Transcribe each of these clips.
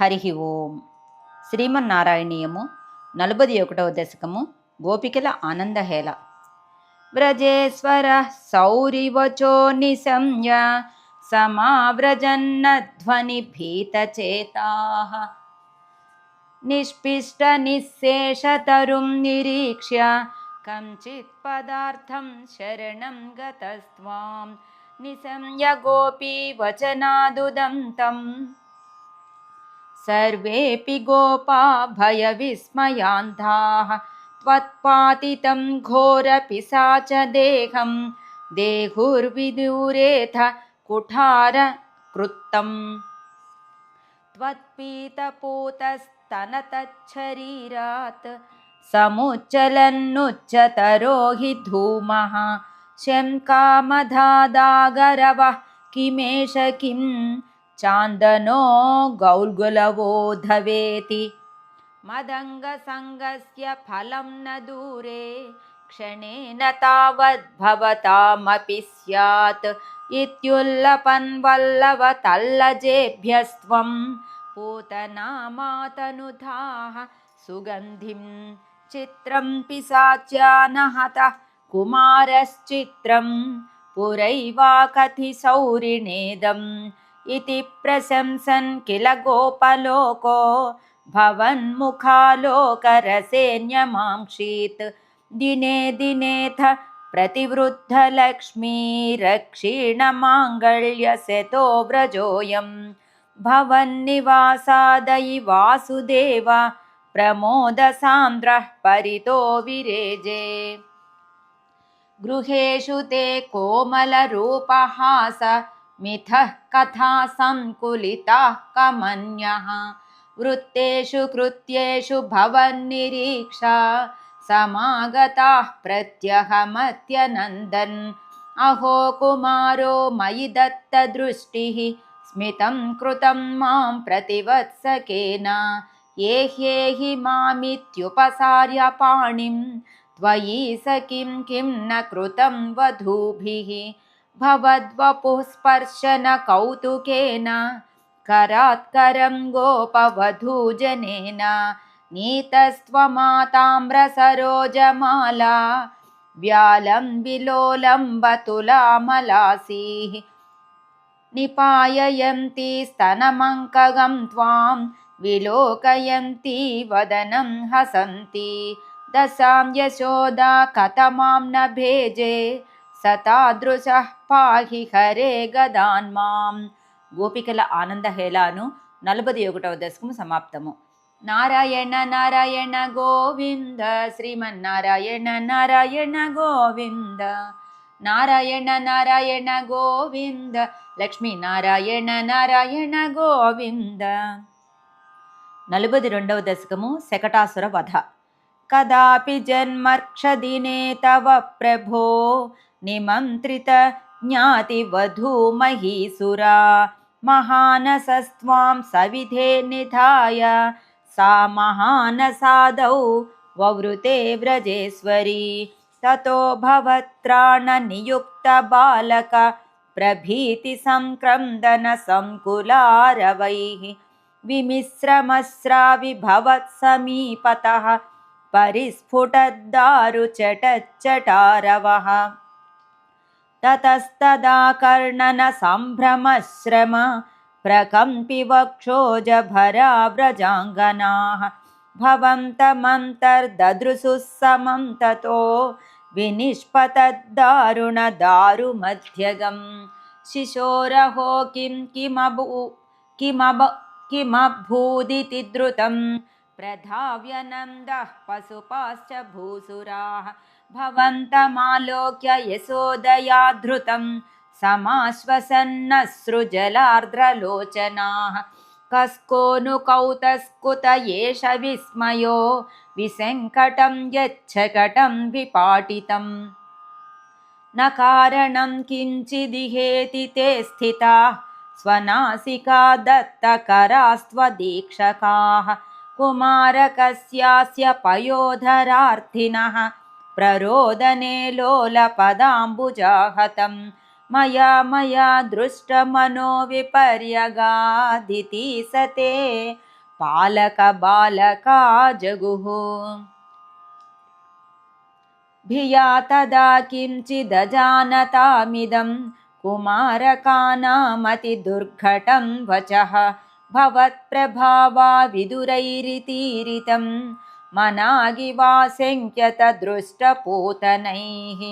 హరి ఓం. శ్రీమన్నారాయణీయము నలభై ఒకటవ దశకము గోపికల ఆనందహేళ. వ్రజేశ్వర సౌరివచో నిశంయ సమావ్రజన్న ధ్వని భీతచేతా నిష్పిష్ట నిశేషతరుం నిరీక్ష్య కంచిత్ పదార్థం శరణం గతస్వాం. నిశమ్య గోపీ వచనాదుదంతం. सर्वेऽपि गोपा भयविस्मयान्ताः त्वत्पातितं घोरपिशाचदेहं देहुर्विदूरेथ कुठारकृत्तम् त्वत्पीतपूतस्तनतच्छरीरात् समुच्चलन्नुच्चतरो हि धूमः शङ्कामधादागरवः किमेष किम् चान्दनो गौर्गुलवोधवेति मदङ्गसङ्गस्य फलं न दूरे क्षणेन तावद्भवतामपि स्यात्। इत्युल्लपन्वल्लवतल्लजेभ्यस्त्वं पूतनामातनुधाः सुगन्धिं चित्रं पिशाच्यानहतः कुमारश्चित्रं पुरैवाकथिसौरिणेदम् इति प्रशंसन् किल गोपलोको? भवन्मुखालोकरसेऽन्यमांक्षीत् दिने दिनेऽथ प्रतिवृद्धलक्ष्मीरक्षीणमाङ्गल्यसेतो व्रजोऽयं भवन्निवासादयि वासुदेव प्रमोदसान्द्रः परितो विरेजे। गृहेषु ते कोमलरूपहास मिथः कथा सङ्कुलिताः कमन्यः। वृत्तेषु कृत्येषु भवन्निरीक्षा समागताः प्रत्यहमत्यनन्दन्। अहो कुमारो मयि दत्तदृष्टिः स्मितं कृतं मां प्रतिवत्सकेन। ये ह्येहि मामित्युपसार्य पाणिं त्वयि स किं किं न कृतं वधूभिः भवद्वपुः स्पर्शनकौतुकेन करात्करं गोपवधूजनेन नीतस्त्वमाताम्रसरोजमाला व्यालं विलोलम्बतुलामलासीः निपाययन्ती स्तनमङ्कगं त्वां विलोकयन्ती वदनं हसन्ति। दशां यशोदा कथमां न भेजे సతాదృశః పాహి హరే గదాన్మాం గోపికల ఆనంద ఆనందహేళాను నలభై ఒకటవ దశకము సమాప్తము. నారాయణ నారాయణ గోవింద. శ్రీమన్నారాయణ నారాయణ గోవింద. నారాయణ నారాయణ గోవింద. లక్ష్మీ నారాయణ నారాయణ గోవింద. నలభై రెండవ దశకము శకటాసుర వధ. కదాపి జన్మర్క్షదినే తవ ప్రభో. निमन्त्रित ज्ञातिवधूमहीसुरा। महानसस्त्वां सविधे निधाय। सा महानसादौ ववृते व्रजेश्वरी। ततो भवत्राणनियुक्तबालक प्रभीतिसङ्क्रन्दनसङ्कुलारवैः विमिश्रमस्राविभवत्समीपतः परिस्फुटद्दारुचटच्चटारवः ततस्तदा कर्णनसम्भ्रमश्रम प्रकम्पि व्रजाङ्गनाः भवन्तमन्तर्ददृशुः समं ततो विनिष्पतद्दारुणदारुमध्यगं शिशोरहो किं किमभू किमब किमभूदिति द्रुतं प्रधाव्यनन्दः पशुपाश्च भूसुराः। भवन्तमालोक्य यशोदया धृतं समाश्वसन्नसृजलार्द्रलोचनाः कस्कोऽनुकौतस्कुत एष विस्मयो विसङ्कटं यच्छकटं विपाटितम्। न कारणं किञ्चिदिहेति ते स्थिताः स्वनासिका दत्तकरास्त्वदीक्षकाः कुमारकस्यास्य पयोधरार्थिनः प्ररोदने लोलपदाम्बुजाहतं। मया मया दृष्टमनो विपर्यगादिति स ते। पालकबालका जगुः। भिया तदा किञ्चिदजानतामिदं कुमारकानामतिदुर्घटं वचः भवत्प्रभावा विदुरैरितीरितं मनागिवासङ्ख्यतदृष्टपूतनैः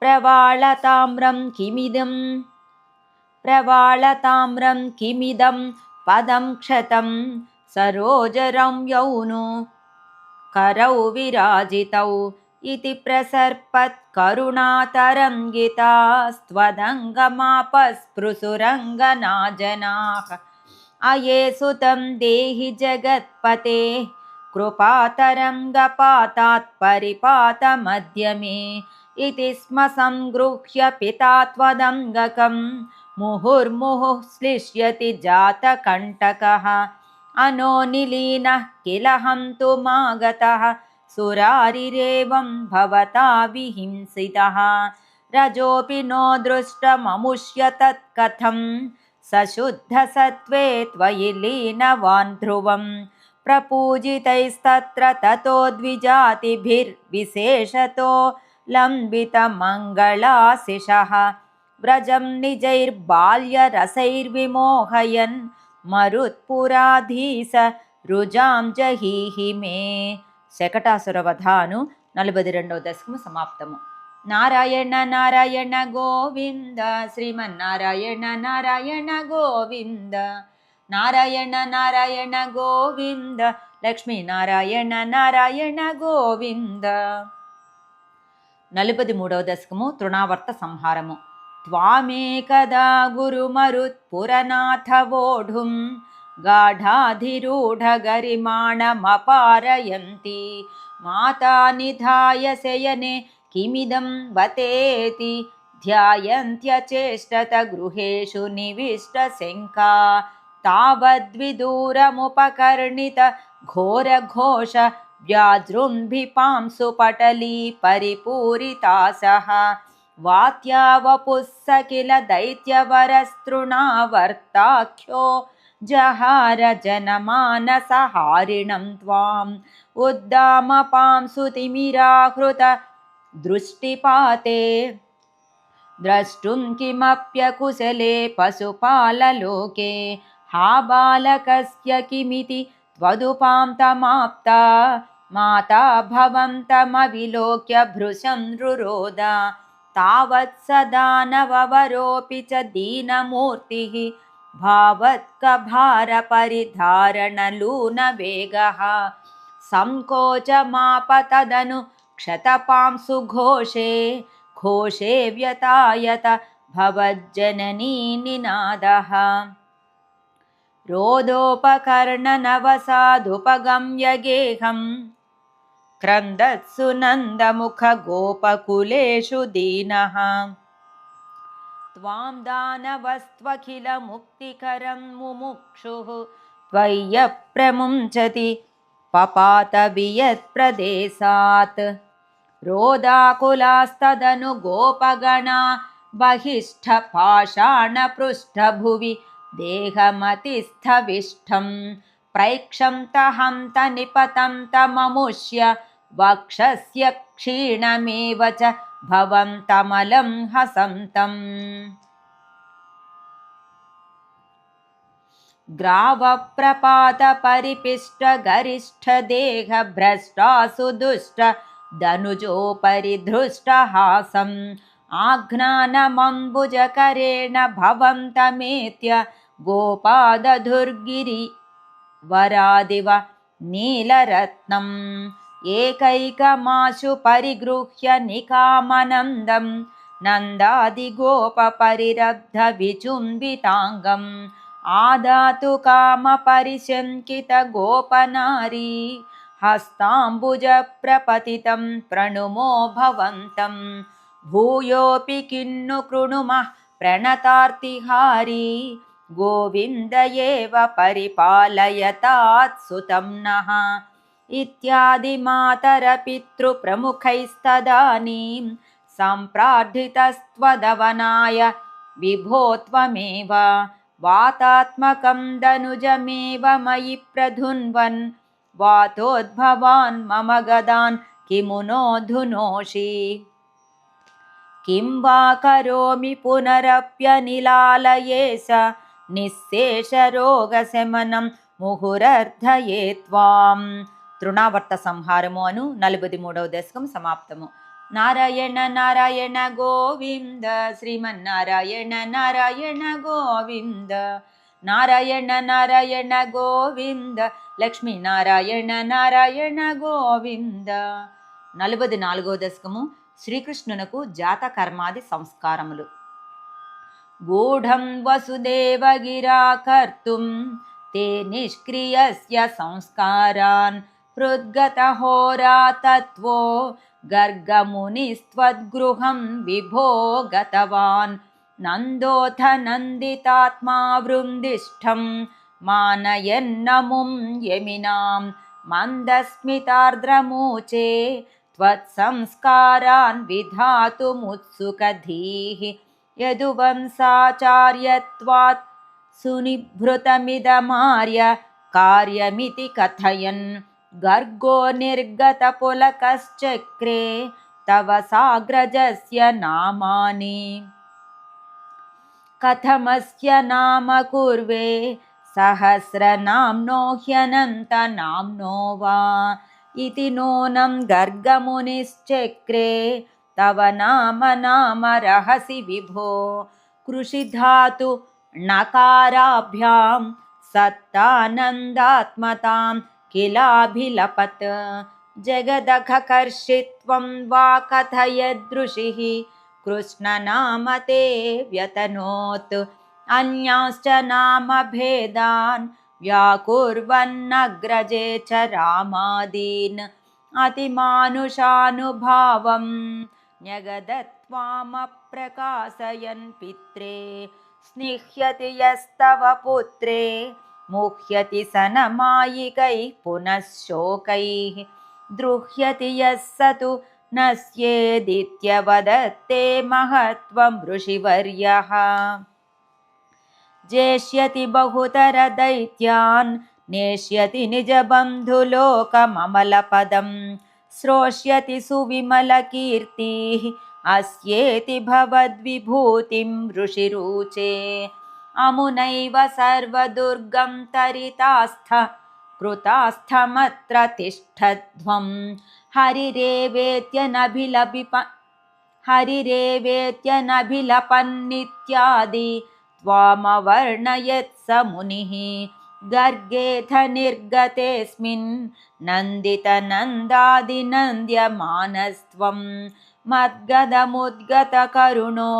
प्रवाळताम्रं किमिदं? प्रवाळताम्रं किमिदं? पदं क्षतं सरोजरं यौनु। करौ विराजितौ इति प्रसर्पत्करुणातरङ्गितास्त्वदङ्गमापस्पृशुरङ्गनाजनाः अये सुतं देहि जगत्पते कृपातरङ्गपातात् परिपातमध्यमे इति स्म संगृह्य पिता त्वदङ्गकं मुहुर्मुहुः श्लिष्यति जातकण्टकः। अनो निलीनः किल तु मागतः सुरारिरेवं भवता विहिंसितः। रजोऽपि नो दृष्टममुष्य तत्कथं सशुद्धसत्त्वे त्वयि लीनवान्ध्रुवं प्रपूजितैस्तत्र ततो द्विजातिभिर्विशेषतो लम्बितमङ्गलाशिषः। व्रजं निजैर्बाल्यरसैर्विमोहयन्। मरुत्पुराधीश रुजां जहीहि मे। శకటాసురవధాను నలభై రెండవ దశకము సమాప్తము. నారాయణ నారాయణ గోవింద శ్రీమన్నారాయణ నారాయణ గోవింద నారాయణ నారాయణ గోవింద లక్ష్మీ నారాయణ నారాయణ గోవింద. నలభై మూడవ దశకము తృణావర్త సంహారము. త్వామే కదా గురుమరుత్పురనాథవోఢుం गाढाधिरूढगरिमाणमपारयन्ति। माता निधाय शयने किमिदं वतेति। ध्यायन्त्यचेष्टतगृहेषु निविष्टशङ्का। तावद्विदूरमुपकर्णित घोरघोष व्याजृम्भिपांसुपटली परिपूरिता सह वात्यावपुः स किल दैत्यवरस्तृणावर्ताख्यो जहारजनमानसहारिणं त्वाम् उद्दामपांसुतिमिराहृत दृष्टिपाते। द्रष्टुं किमप्यकुशले पशुपाललोके हा बालकस्य किमिति त्वदुपां तमाप्ता। माता भवन्तमविलोक्य भृशं रुरोदा तावत् स दानववरोऽपि च दीनमूर्तिः भावत्कभारपरिधारणलूनवेगः। सङ्कोचमाप तदनु क्षतपांसुघोषे घोषे व्यतायत भवज्जननी निनादः। रोदोपकर्णनवसाधुपगम्य गेहम् क्रन्दत्सु नन्दमुखगोपकुलेषु दीनः त्वां दानवस्त्वखिलमुक्तिकरं मुमुक्षुः। त्वय्यप्रमुञ्चति पपातवियत्प्रदेशात्। रोदाकुलास्तदनु गोपगणा बहिष्ठपाषाणपृष्ठभुवि देहमतिस्थविष्ठं। प्रैक्षं तनिपतं तममुष्य वक्षस्य क्षीणमेव च भवन्तमलं हसन्तम्। ग्रावप्रपातपरिपिष्टगरिष्ठदेहभ्रष्टासु दुष्ट धनुजोपरि धृष्टहासम्। आघ्नानमम्बुजकरेण भवन्तमेत्य गोपादधुर्गिरिवरादिव नीलरत्नम् एकैकमाशु परिगृह्य निकामनन्दं नन्दादिगोपपरिरब्धविचुम्बिताङ्गम् आदातु कामपरिशङ्कितगोपनारी हस्ताम्बुजप्रपतितं प्रणुमो भवन्तं भूयोऽपि किन्नु कृणुमः प्रणतार्तिहारी गोविन्द एव परिपालयतात् सुतं नः इत्यादिमातरपितृप्रमुखैस्तदानीं सम्प्रार्थितस्त्वदवनाय विभो त्वमेव वातात्मकं दनुजमेव मयि प्रधुन्वन् वातोद्भवान् मम गदान् किमु नोधुनोषि किं वा करोमि पुनरप्यनिलालये स निःशेषरोगशमनं मुहुरर्धये त्वाम्? తృణావర్త సంహారము అను నలభై మూడవ దశకం సమాప్తము. నారాయణ నారాయణ గోవింద శ్రీమన్నారాయణ నారాయణ గోవింద నారాయణ నారాయణ గోవింద లక్ష్మీ నారాయణ నారాయణ గోవింద. నలభై నాలుగో దశకము శ్రీకృష్ణునకు జాత కర్మాది సంస్కారములు. గూఢం వసుదేవగిరాకర్తుం తే నిష్క్రియస్య సంస్కారాన్ हृद्गतहोरा तत्त्वो गर्गमुनिस्त्वद्गृहं विभो गतवान्। नन्दोऽथ नन्दितात्मा वृन्दिष्ठं मानयन्नमुं यमिनां। मन्दस्मितार्द्रमूचे त्वत्संस्कारान् विधातुमुत्सुकधीः। यदुवंसाचार्यत्वात् सुनिभृतमिदमार्य कार्यमिति कथयन् गर्गो निर्गतपुलकश्चक्रे तव साग्रजस्य नामानि। कथमस्य नाम कुर्वे? सहस्रनाम्नो ह्यनन्तनाम्नो वा? इति नूनं गर्गमुनिश्चक्रे तव नाम नाम रहसि विभो। कृषिधातु नकाराभ्यां सत्तानन्दात्मतां किलाभिलपत्। जगदघकर्षित्वं वा कथयदृशिः। कृष्णनाम ते व्यतनोत्। अन्याश्च नामभेदान् व्याकुर्वन्नग्रजे च रामादीन्। अतिमानुषानुभावम् न्यगदत्वामप्रकाशयन् पित्रे। स्निह्यति यस्तव पुत्रे मुह्यति सनमायिकैः पुनः शोकैः द्रुह्यति यः स तु नस्येदित्यवदत्ते महत्त्वं ऋषिवर्यः। जेष्यति बहुतरदैत्यान् नेष्यति निजबन्धुलोकममलपदम् श्रोष्यति सुविमलकीर्तिः अस्येति भवद्विभूतिं ऋषिरुचे अमुनैव सर्वदुर्गं तरितास्थ कृतास्थमत्र तिष्ठध्वं। हरिरेवेत्यनभिलपिप हरिरेवेत्यनभिलपन्नित्यादि त्वामवर्णयत् स मुनिः। गर्गेथ निर्गतेऽस्मिन् नन्दितनन्दादिनन्द्यमानस्त्वं। मद्गदमुद्गतकरुणो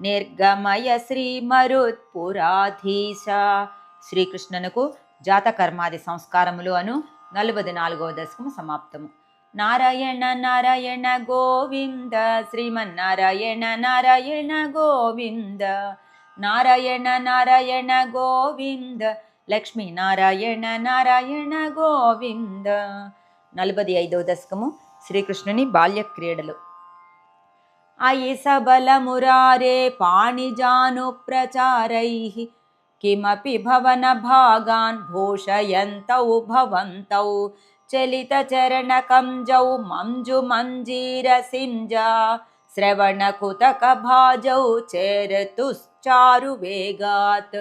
నిర్గమయ శ్రీ మరుత్పురాధీశ. శ్రీకృష్ణునకు జాతకర్మాది సంస్కారములు అను నలుబది నాలుగవ దశకము సమాప్తము. నారాయణ నారాయణ గోవింద. శ్రీమన్నారాయణ నారాయణ గోవింద. నారాయణ నారాయణ గోవింద. లక్ష్మీనారాయణ నారాయణ గోవింద. నలభై ఐదవ దశకము శ్రీకృష్ణుని బాల్య క్రీడలు अयि सबलमुरारे पाणिजानुप्रचारैः। किमपि भवनभागान् भूषयन्तौ भवन्तौ। चलितचरणकञ्जौ मञ्जुमञ्जीरसिञ्जा श्रवणकुतकभाजौ चेरतुश्चारुवेगात्।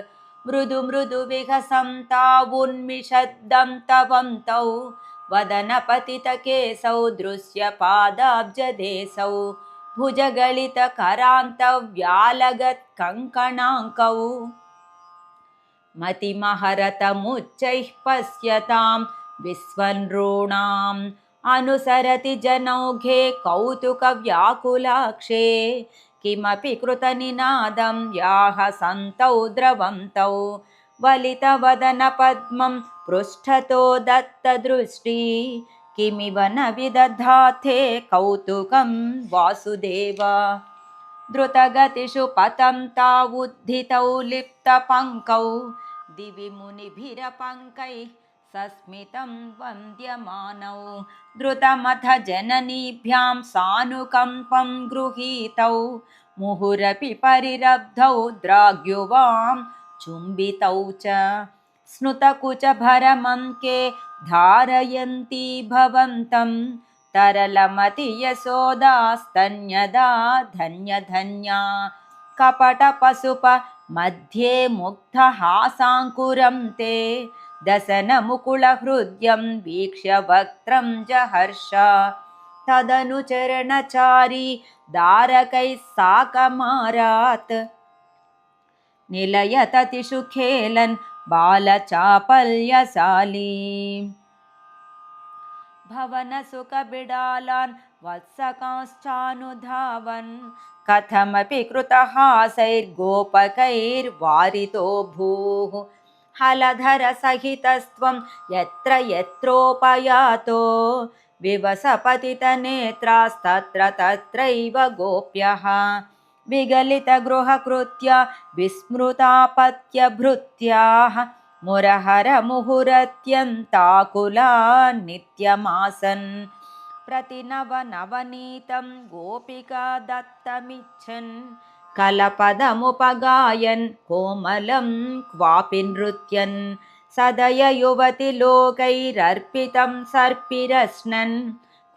मृदु मृदु विहसन्तावुन्मिषद्दन्तवन्तौ वदनपतितकेसौ दृश्यपादाब्जदेशौ भुजगलितकरान्तव्यालगत्कङ्कणाङ्कौ। मतिमहरतमुच्चैः पश्यतां विस्वनॄणाम् अनुसरति जनौघे कौतुकव्याकुलाक्षे। किमपि कृतनिनादं याः सन्तौ द्रवन्तौ। वलितवदनपद्मं पृष्ठतो दत्तदृष्टि किमिव न विदधाथे कौतुकं वासुदेव। द्रुतगतिषु पतं तावुद्धितौ लिप्तपङ्कौ दिवि मुनिभिरपङ्कैः सस्मितं वन्द्यमानौ। द्रुतमथ जननीभ्यां सानुकम्पं गृहीतौ मुहुरपि परिरब्धौ द्राग्युवां चुम्बितौ च। स्नुतकुचभरमं के धारयन्ती भवन्तं तरलमतियशोदास्तन्यदा धन्यधन्या कपटपशुप मध्ये मुग्धहासाङ्कुरं ते दशनमुकुलहृद्यं वीक्ष्य वक्त्रं जहर्ष तदनुचरणचारी दारकैः साकमारात्। निलयततिषु खेलन् बालचापल्यशाली। भवनसुखबिडालान् वत्सकांश्चानुधावन्। कथमपि कृतहासैर्गोपकैर्वारितो भूः हलधरसहितस्त्वं यत्र यत्रोपयातो। विवसपतितनेत्रास्तत्र तत्रैव गोप्यः विगलितगृहकृत्य विस्मृतापत्यभृत्याः मुरहरमुहुरत्यन्ताकुला नित्यमासन् प्रतिनवनवनीतं गोपिका दत्तमिच्छन् कलपदमुपगायन् कोमलं क्वापि नृत्यन् सदययुवतिलोकैरर्पितं सर्पिरश्नन्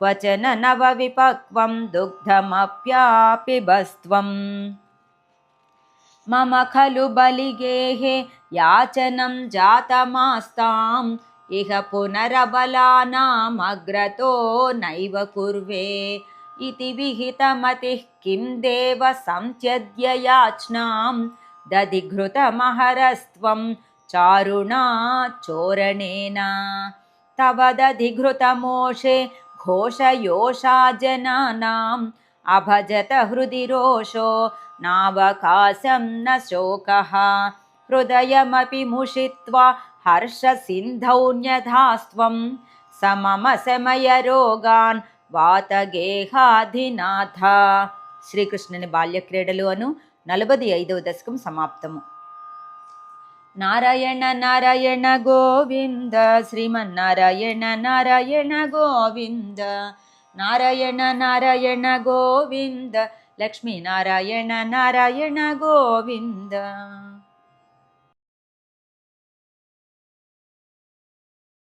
क्वचन नवविपक्वं दुग्धमप्यापिबस्त्वम् मम खलु बलिगेहे याचनं जातमास्ताम् इह पुनरबलानामग्रतो नैव कुर्वे। इति विहितमतिः किं देव संत्यज्य याच्नां दधिघृतमहरस्त्वं चारुणा चोरणेन। तव दधिघृतमोषे घोषयोषा जनानाम् अभजत हृदि रोषो नावकाशं न शोकः हृदयमपि मुषित्वा हर्षसिन्धौन्यधास्त्वं स मम शमयरोगान् వాతగేహాధినాథ శ్రీకృష్ణుని బాల్యక్రీడలు అను నలభై ఐదవ దశకం సమాప్తము नारायण नारायण गोविन्द। श्रीमारायण नारायण गोविन्द। नारायण नारायण गोविन्द। लक्ष्मी नारायण नारायण गोविन्द।